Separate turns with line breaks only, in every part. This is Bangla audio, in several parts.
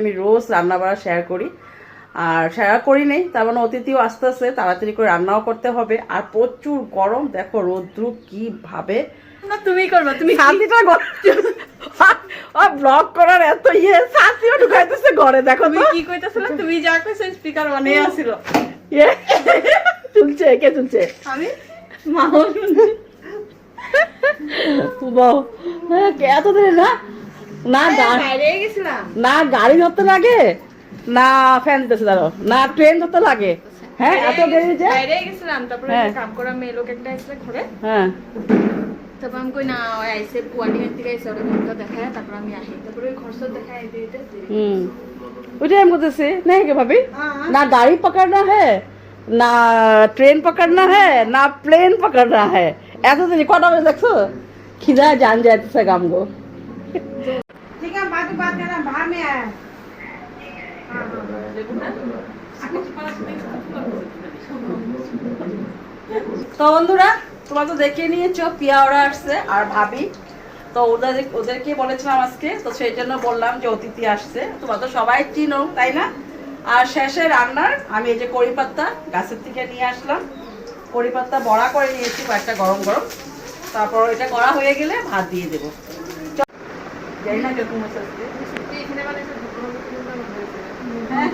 আমি রোজ রান্না বাড়া শেয়ার করি। আর শেয়ার করি নেই তার মানে অতিথিও আস্তে আস্তে তাড়াতাড়ি করে রান্নাও করতে হবে। আর প্রচুর গরম দেখো রৌদ্র কি ভাবে
না তুমি করবা তুমি
শান্তিটা ব্লগ করার এত ইয়ে শান্তিও ঢুকাইতেছে ঘরে দেখো
তুমি কি কইতাছিলা? তুমি যা কইছো স্পিকার বানিয়ে আসিল।
ইয়ে, তুলছে কে তুলছে?
আমি? মাহল
বাহ, কে এত দিন না না না গাড়ি ধরতে লাগে? না ফ্যান দিতেছে ধরো না ট্রেন ধরতে লাগে। হ্যাঁ এত দেরি যে
বাইরে গেছিলাম তারপরে
হ্যাঁ।
কাম করা মেয়ে লোক একটা এসে ঘরে।
হ্যাঁ।
তারপর আমি কই না আইসে পুয়ালি হেন থেকে এসে ঘরটা দেখায় তারপর আমি আসি। তারপরে ওই ঘর সব দেখায় দিতে
হুম। ওইটাই আমি করতেছি না কে ভাবি? হ্যাঁ, হ্যাঁ। না গাড়ি পকড়না হ্যাঁ না ট্রেন পকড়না হ্যাঁ না প্লেন পকড়না হ্যাঁ এত দেরি কটা বাজে দেখছ? খিদা জান
যাইতেছে গামগো। बात बात करना बाहर में आया
তো বন্ধুরা তোমরা তো দেখে নিয়েছো পিয়া ওরা আসছে আর ভাবি তো ওদের ওদেরকে বলেছিলাম আজকে তো সেই জন্য বললাম যে অতিথি আসছে তোমরা তো সবাই চিনো তাই না আর শেষে রান্নার আমি এই যে কড়ি পাত্তা গাছের থেকে নিয়ে আসলাম কড়ি পাত্তা বড়া করে নিয়েছি কয়েকটা গরম গরম তারপর এটা করা হয়ে গেলে ভাত দিয়ে দেবো চল। জানি না কিরকম হয়েছে আজকে।
এখানে মানে সব ঢুকলো ঢুকলো বন্ধ হয়েছে
হ্যাঁ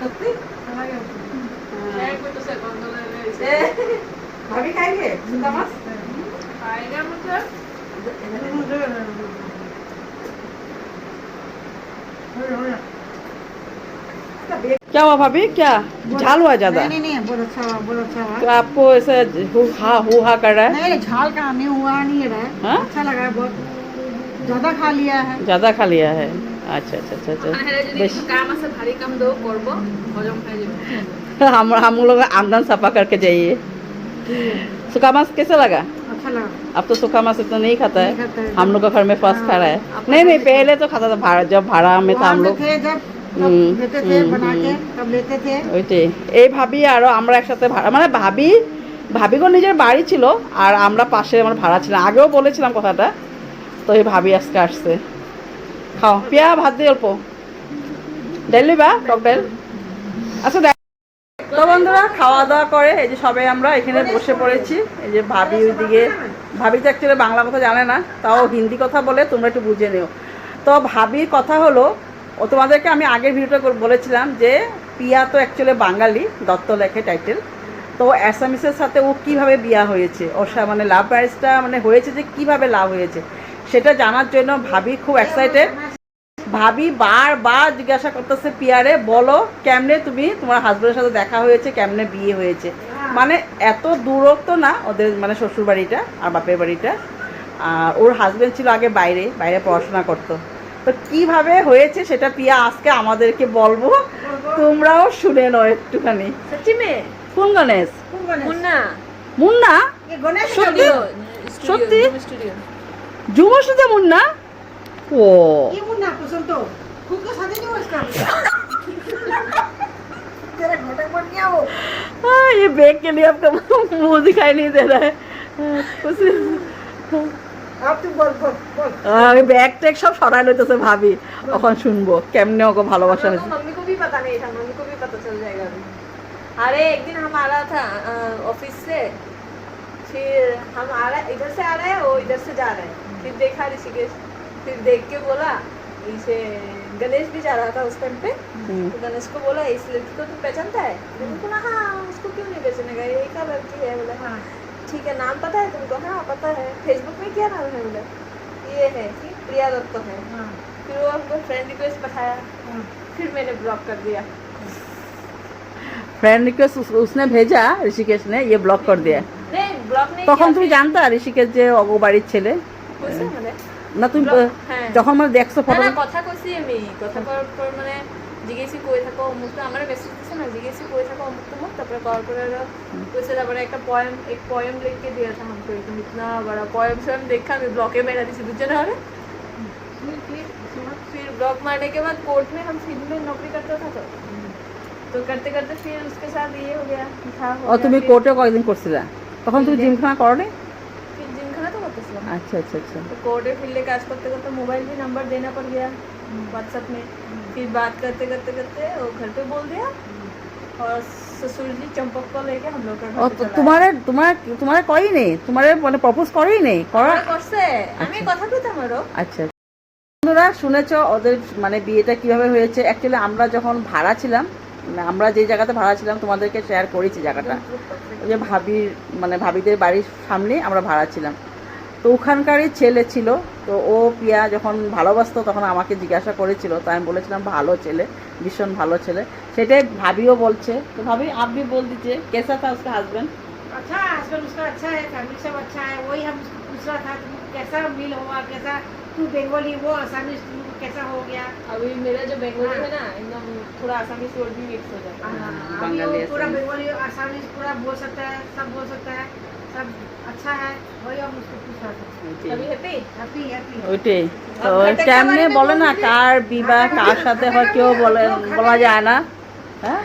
সত্যি
হ্যাঁ কইতাছে বন্ধ হয়ে গেছে
এ, ভাবি খাইবে সুতা মাছ
আইডিয়ার মধ্যে
क्या हुआ भाभी क्या झाल हुआ ज्यादा
नहीं नहीं नहीं बहुत अच्छा हुआ बहुत अच्छा हुआ
तो आपको ऐसे हु हा हु हा कर रहा है
नहीं झाल का नहीं हुआ नहीं रहा है
हाँ?
अच्छा लगा है बहुत ज्यादा खा लिया है
ज्यादा खा लिया है अच्छा अच्छा अच्छा अच्छा
আরে যদি
বেশ
একটু কাম আছে ভারী কাম দেও করবো হজম হয়ে যাবে
हम हम लोग आमदन सफा करके जाइए सुखा मांस कैसे लगा
अच्छा लगा
अब तो सूखा मांस इतना नहीं खाता
नहीं
है
खाता है।
हम लोग का घर में फर्स्ट
हाँ,
खा रहा है
आप
नहीं नहीं पहले तो खाता था भाड़ा जब भाड़ा में था
वहाँ
हम
में
लोग
थे जब
हम्म,
तब लेते थे
हम्म,
बना के
हम्म।
तब लेते थे
ওইটাই এই ভাবি আরো আমরা একসাথে ভাড়া মানে ভাবি ভাবিগো নিজের বাড়ি ছিল আর আমরা পাশে আমার ভাড়া ছিলাম আগেও বলেছিলাম কথাটা তো এই ভাবি আজকে আসছে। খাও। পিয়া, ভাত দিয়ে অল্প। ডাইল বা টক আচ্ছা তো বন্ধুরা খাওয়া দাওয়া করে, এই যে সবাই আমরা এখানে বসে পড়েছি। এই যে ভাবি ওইদিকে, ভাবি তো অ্যাকচুয়ালি বাংলা কথা জানে না, তাও হিন্দি কথা বলে, তোমরা একটু বুঝে নিও। তো ভাবির কথা হলো, ও তোমাদেরকে আমি আগের ভিডিওটা বলেছিলাম যে, পিয়া তো অ্যাকচুয়ালি বাঙালি দত্ত লেখে টাইটেল তো অ্যাসামিসের সাথে ও কীভাবে বিয়া হয়েছে? ওর মানে লাভ ম্যারেজটা মানে হয়েছে যে কীভাবে লাভ হয়েছে? সেটা জানার জন্য ভাবি খুব এক্সাইটেড ভাবি বারবার জিজ্ঞাসা করতেছে পিয়ারে বলো কেমনে তুমি? তোমার হাজব্যান্ডের সাথে দেখা হয়েছে কেমনে বিয়ে হয়েছে? মানে এত দূরত্ব না ওদের মানে শ্বশুর বাড়িটা আর বাপের বাড়িটা। আর ওর হাজব্যান্ড ছিল আগে বাইরে বাইরে পড়াশোনা করতো। তো কীভাবে হয়েছে সেটা পিয়া আজকে আমাদেরকে বলব। তোমরাও শুনে নয় একটুখানি। কোন গণেশ?
মুন্না।
মুন্না? সত্যি? সত্যি?
স্টুডিও
জুমোর সাথে মুন্না ও
ये मुन्ना पसंद तो खुद का शादी नहीं हुआ इसका तेरा घटक बन गया वो
हाँ ये बैग के लिए आपका मुंह दिखाई नहीं दे रहा है कुछ
अब तू बोल बोल बोल
আমি ব্যাগ ট্যাগ সব সরাই লইতেছে ভাবি এখন শুনবো কেমনে ওকে ভালোবাসা হয়েছে
मम्मी को भी पता नहीं था मम्मी को भी पता चल जाएगा अभी अरे एक दिन हम आ रहा था अ, ऑफिस से फिर हम आ रहे इधर से आ रहे हैं वो इधर से जा रहे हैं फिर देखा ऋषिकेश फिर देख के बोला इसे गणेश भी जा रहा था उस टाइम पे
हम्म।
तो गणेश को बोला इस लड़की को तुम पहचानता है मैंने बोला हाँ उसको क्यों नहीं पहचानेगा ये क्या लड़की है बोला
हाँ
ठीक है नाम पता है तुमको हाँ पता है फेसबुक में क्या नाम है बोले ये है कि प्रिया दत्त है
हाँ
फिर वो हमको फ्रेंड रिक्वेस्ट पठाया
हाँ
फिर मैंने ब्लॉक कर दिया
ফ্রেন্ড রিকোয়েস্ট उसने भेजा ऋषिकेश ने ये ब्लॉक कर दिया
नहीं ব্লক নেই
তখন তুমি জানতা ঋষিকেশ যে অগো বাড়ির ছেলে
কইছে মানে
না তুমি
Block, হ্যাঁ।
যখন মানে দেখছো
না
ফটো
না কথা কইছি আমি কথা করার পর মানে জিজ্ঞেসি কই থাকো অমুক তো আমার মেসেজ দিছে না জিজ্ঞেসি কই থাকো অমুক তমুক তারপরে কল করে আরো কইছে তারপরে একটা पोएम एक पोएम लिख के दिया था हमको तुम इतना बड़ा पोएम से हम देखा मैं ब्लॉक में मेरा दिसी बुझे ना रे फिर फिर फिर ब्लॉक मारने के बाद कोर्ट में हम फील्ड में नौकरी करता था तो तो करते करते फिर उसके साथ ये हो गया था हो
ও
गया,
তুমি
फिर-
কোর্টে কয়েকদিন করছিলা তখন তুমি জিমখানা করো নি
फिर जिम खाना तो करते
আচ্ছা আচ্ছা আচ্ছা
तो कोर्ट फील्ड काज करते करते मोबाइल भी नंबर देना पड़ गया व्हाट्सएप में फिर बात करते करते करते वो घर पे बोल दिया और ससुर जी चंपक को लेके हम लोग का
ও
घर
তো
पे चला
তোমার তোমার তোমার করেই নেই তোমার মানে প্রপোজ করেই নেই করা
আয়া। করছে আমি কথা কইতাম আরো
আচ্ছা বন্ধুরা শুনেছো ওদের মানে বিয়েটা কিভাবে হয়েছে অ্যাকচুয়ালি আমরা যখন ভাড়া ছিলাম মানে আমরা যে জায়গাতে ভাড়া ছিলাম তোমাদেরকে শেয়ার করেছি জায়গাটা ওই যে ভাবির মানে ভাবিদের বাড়ির সামনে আমরা ভাড়া ছিলাম তো ওখানকারই ছেলে ছিল তো ও পিয়া যখন ভালোবাসতো তখন আমাকে জিজ্ঞাসা করেছিল তো আমি বলেছিলাম ভালো ছেলে ভীষণ ভালো ছেলে সেটাই ভাবিও বলছে তো ভাবি আপনি বল দিচ্ছে কেসা থা उसका हस्बैंड
अच्छा हस्बैंड उसका अच्छा है फैमिली सब अच्छा है वही हम उसको पूछ रहा था तुमको कैसा मिल हुआ कैसा तू बंगाली वो आसामी तुमको कैसा हो गया
अभी मेरा जो बंगाली है ना एकदम थोड़ा आसामी वर्ड भी मिक्स हो जाता है
हाँ, अभी
बंगाली
वो पूरा
आसामी।
बंगाली आसामी पूरा बोल सकता है सब बोल सकता है सब अच्छा है वही हम उसको पूछ रहा था
अभी हैप्पी
हैप्पी हैप्पी
ওইটাই তো
আর ঘাটের
কেমনে
খাবারে
বলে না
বলতে যে-
কার বিবাহ কার সাথে হয় কেউ বলে বলা যায় না হ্যাঁ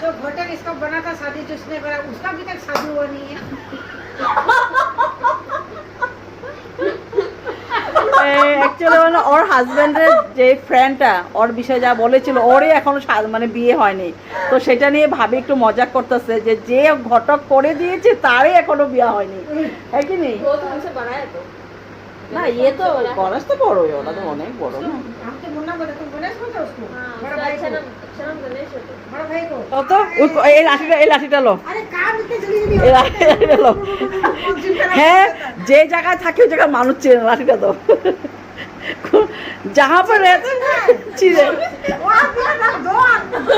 অ্যাকচুয়ালি মানে ওর হাজব্যান্ডের যে ফ্রেন্ডটা ওর বিষয়ে যা বলেছিল, ওরই এখনও মানে বিয়ে হয়নি। তো সেটা নিয়ে ভাবি একটু মজা করতেছে যে যে ঘটক করে দিয়েছে, তারই এখনও বিয়ে হয়নি। হ্যাঁ কি নেই
वो तो हमसे बड़ा है तो
না ইয়ে তো গণেশ তো বড়ই ওরা তো অনেক বড় না
हम तो मुन्ना बोले तुम गणेश बोलते उसको
हाँ
बड़ा
उसका
भाई
अच्छा
को
नाम अच्छा नाम गणेश है तो
बड़ा भाई को
ও তো ওই- এই লাঠিটা এই লাঠিটা লো
अरे काम इतने जल्दी जल्दी
এই লাঠিটা লো হ্যাঁ যে জায়গায় থাকে ওই জায়গায় মানুষ চেনে না, লাঠিটা তো যাহা পর রেতে চিনে
वहाँ पे ना दो दो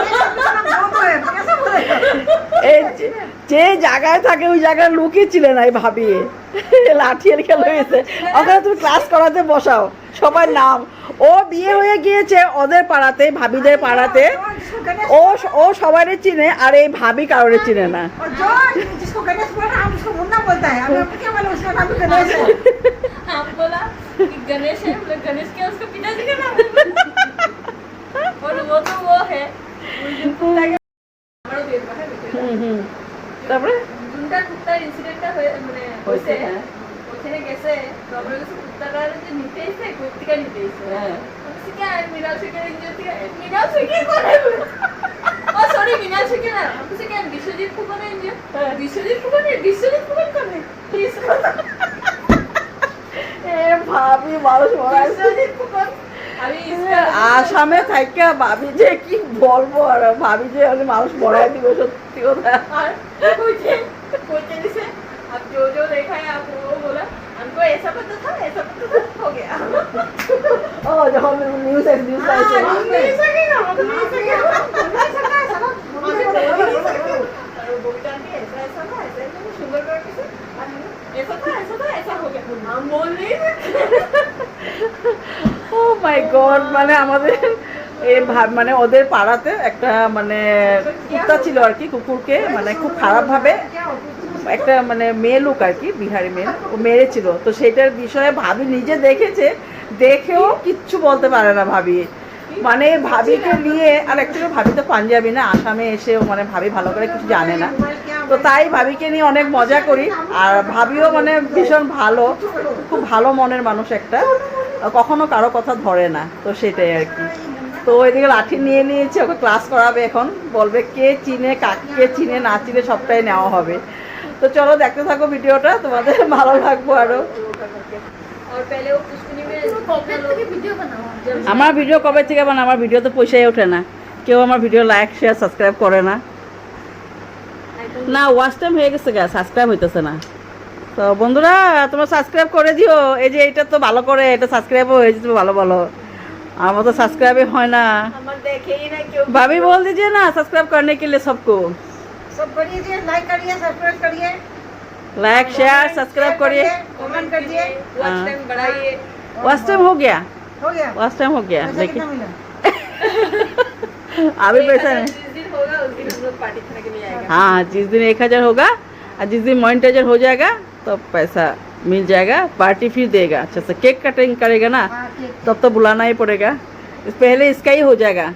तो है कैसे बोले
এই যে জায়গায় থাকে ওই জায়গায় লুকিয়েছিল না এই ভাবিয়ে লাঠিয়ার খেলা হয়েছে। ওখানে তুমি ক্লাস করাতে বসাও সবার নাম। ও বিয়ে হয়ে গিয়েছে ওদের পাড়াতে ভাবিদের পাড়াতে। ও ও সবারই চিনে আর এই ভাবি কারোর চিনে না।
হ্যাঁ।
হ্যাঁ। আসামে থাইকা ভাবি যে কি বলব আর ভাবি যে মানুষ মরাই দিব সত্যি কথা।
আর আপনি वो बोला हमको ऐसा पता था ऐसा पता था हो गया
ও যখন নিউজ নিউজ
हाँ,
আছে
नहीं सकेगा मतलब नहीं सकेगा नहीं सकता है सब
मुझे तो बोल नहीं सकते और वो बोलता है ऐसा ऐसा था ऐसा ऐसा था सुंदर करके से ऐसा था ऐसा था ऐसा हो गया हम बोल नहीं सकते
ও মাই গড মানে আমাদের এই ভা- মানে ওদের পাড়াতে একটা মানে কুত্তা ছিল আর কি কুকুরকে মানে খুব খারাপভাবে
क्या होता है
একটা মানে মেয়ে লোক আর কি, বিহারি মেয়ে, ও মেরেছিল তো সেটার বিষয়ে ভাবি নিজে দেখেছে, দেখেও কিচ্ছু বলতে পারে না ভাবি। মানে ভাবিকে নিয়ে আর অ্যাকচুয়ালি ভাবি তো পাঞ্জাবি না, আসামে এসে মানে ভাবি ভালো করে কিছু জানে না। তো তাই ভাবিকে নিয়ে অনেক মজা করি। আর ভাবিও মানে ভীষণ ভালো, খুব ভালো মনের মানুষ একটা। কখনো কারও কথা ধরে না, তো সেটাই আর কি। তো ওইদিকে লাঠি নিয়ে নিয়েছে, ওকে ক্লাস করাবে এখন। বলবে কে চিনে কাকে চিনে না চিনে সবটাই নেওয়া হবে। তো চলো দেখতে থাকো ভিডিওটা তোমাদের ভালো লাগবো
আরও।
আমার ভিডিও কবে থেকে বানা আমার ভিডিও তো পয়সাই ওঠে না। কেউ আমার ভিডিও লাইক শেয়ার সাবস্ক্রাইব করে না। না ওয়াচ টাইম হয়ে গেছে গা সাবস্ক্রাইব হইতেছে না। তো বন্ধুরা তোমার সাবস্ক্রাইব করে দিও। এই যে এটা তো ভালো করে এটা সাবস্ক্রাইবও হয়ে যেত ভালো ভালো আমার তো সাবস্ক্রাইবই হয় না। ভাবি বল দিজিয়ে না সাবস্ক্রাইব করনে কে কিনলে সবকু।
सब करिए जी लाइक करिए। सब्सक्राइब करिए
लाइक शेयर सब्सक्राइब करिए
कमेंट करिए।
वॉच
हाँ।
टाइम बढ़ाइए
वॉच टाइम हो गया।
हो गया।
वॉच टाइम हो गया देखिए
मिला?
अभी पैसा
एक
नहीं।
हज़ार जिस दिन होगा उस दिन हम लोग पार्टी के लिए आएगा।
हाँ जिस दिन एक हज़ार होगा और जिस दिन मोनिटाइजर हो जाएगा तो पैसा मिल जाएगा पार्टी फिर देगा। अच्छा से केक कटिंग करेगा ना
हाँ,
तब तो बुलाना ही पड़ेगा। पहले इसका ही हो जाएगा।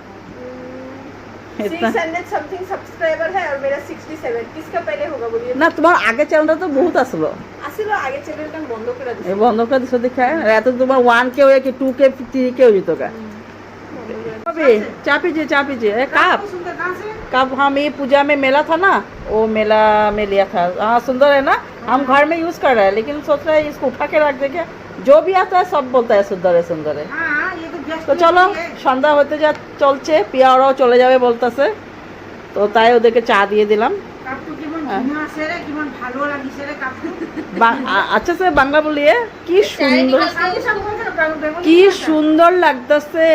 समथिंग सब्सक्राइबर है और मेरा सिक्सटी सेवन किसका पहले होगा बोलिए
না তোমার আগে চ্যানেলটা তো বহুত আসলো
আসলে আগে চ্যানেলটা বন্ধ করে
এই
দিচ্ছি
বন্ধ করে দিছো দেখা এত তোমার ওয়ান কে হয়ে কি টু কে থ্রি কে হয়ে যেত গা
বন্ধ করে
पी चाय पीजिए चाय पीजिए ए, कप
बहुत सुंदर कहाँ से
कब हम ये पूजा में मेला था ना वो मेला में लिया था हाँ सुंदर है ना हम घर में यूज कर रहे हैं लेकिन सोच रहे हैं इसको उठा के रख दे क्या जो भी आता है सब बोलता है सुंदर है सुंदर है
हाँ ये तो जस्ट
তো চলো সন্ধ্যা হতে যা চলছে পিয়ারাও চলে যাবে বলতেছে। তো তাই ওদেরকে চা দিয়ে দিলাম। আচ্ছা স্যার বাংলা বলিয়ে কি সুন্দর কি সুন্দর লাগতেছে।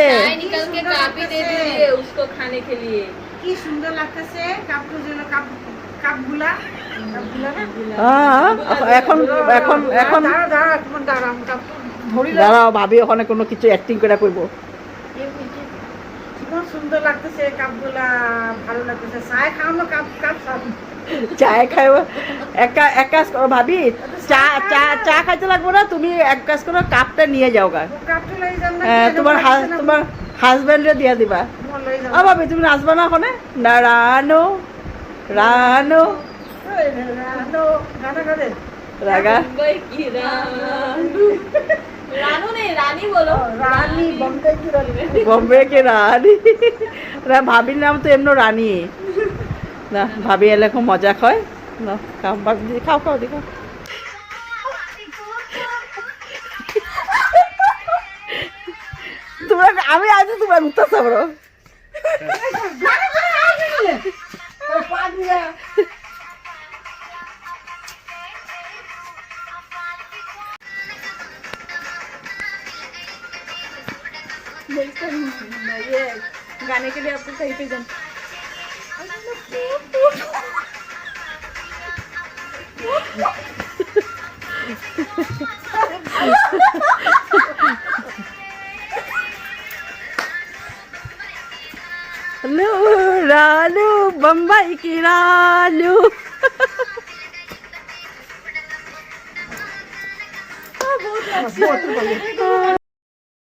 এখন এখন এখন
দাঁড়া দাঁড়া দাঁড়া দাঁড়াও
ভাবি ওখানে কোনো কিছু অ্যাক্টিং করে করব
সুন্দর লাগতেছে কাপগুলা ভালো লাগতেছে। চাই খাও কাপ কাপ চাপ
চায় খাইব? এক কাজ করো ভাবি চা চা চা খাইতে লাগবো না তুমি এক কাজ করো কাপটা নিয়ে যাও গা।
কাপটো লৈ যাম না
হ্যাঁ, তোমার হা- তোমার হাজবেন্ডে দিয়ে দিবা। ভাবি তুমি নাচবা না ওখানে? না রানো রানো
রানো
রাগা।
বম্বে কে রানী?
না ভাবির নাম তো এমন রানী। না ভাবি এলে খুব মজা খায়। না খাও খাও খাও। দেখাও তোমার আমি আজ তোমার উত্তর সাবর
ये गाने के लिए आपको कहीं पे जाना
लो रानू बम्बई की रानू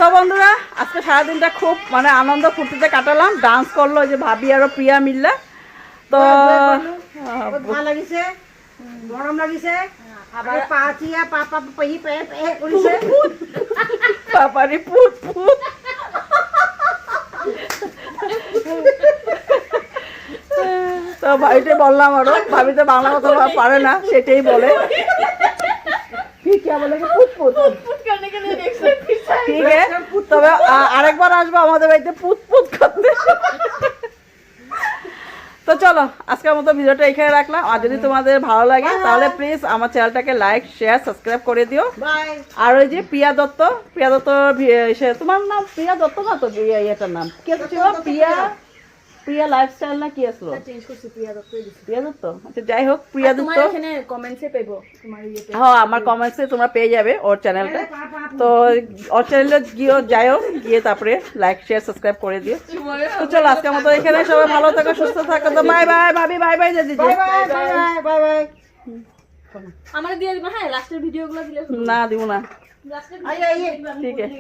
তো বন্ধুরা আজকে সারাদিনটা খুব মানে আনন্দ ফুর্তিতে কাটালাম ডান্স করল ওই যে ভাবি আর প্রিয়া মিললে তো
ভালো লাগিছে গৰম লাগিছে আবার পেহি পে পে কৰিছে
পাপারি পুত পুত তো ভাবিতে বললাম আরও ভাবি তো বাংলা কথা পারে না সেটাই বলে কি কে বলে আমাদের বাড়িতে পুত পুত করতে। তো চলো আজকের মতো ভিডিওটা এখানে রাখলাম। আর যদি তোমাদের ভালো লাগে তাহলে প্লিজ আমার চ্যানেলটাকে লাইক শেয়ার সাবস্ক্রাইব করে দিও। আর ওই যে প্রিয়া দত্ত প্রিয়া দত্ত তোমার নাম প্রিয়া দত্ত না তো? ইয়েটার নাম। কি প্রিয়া প্রিয়া লাইফস্টাইল না কি আসলো?
চেঞ্জ করছি প্রিয়া দত্ত
প্রিয়া দত্ত? আচ্ছা যাই হোক প্রিয়া দত্ত।
তোমার এখানে কমেন্টসে পেবো তোমার ইয়েতে।
হ্যাঁ আমার কমেন্টসে তোমরা পেয়ে যাবে ওর চ্যানেলটা তো ওর চ্যানেলে গিয়েও যাইও গিয়ে তারপরে লাইক শেয়ার সাবস্ক্রাইব করে দিও। তো চলো আজকের মতো এখানে সবাই ভালো থাকো সুস্থ থাকো। তো বাই বাই ভাবি বাই বাই দিচ্ছি
bye bye bye bye bye
আমার দিয়ে দিবা হ্যাঁ লাস্টের ভিডিওগুলো দিলে
না দিব না।
লাস্টের
ঠিক আছে।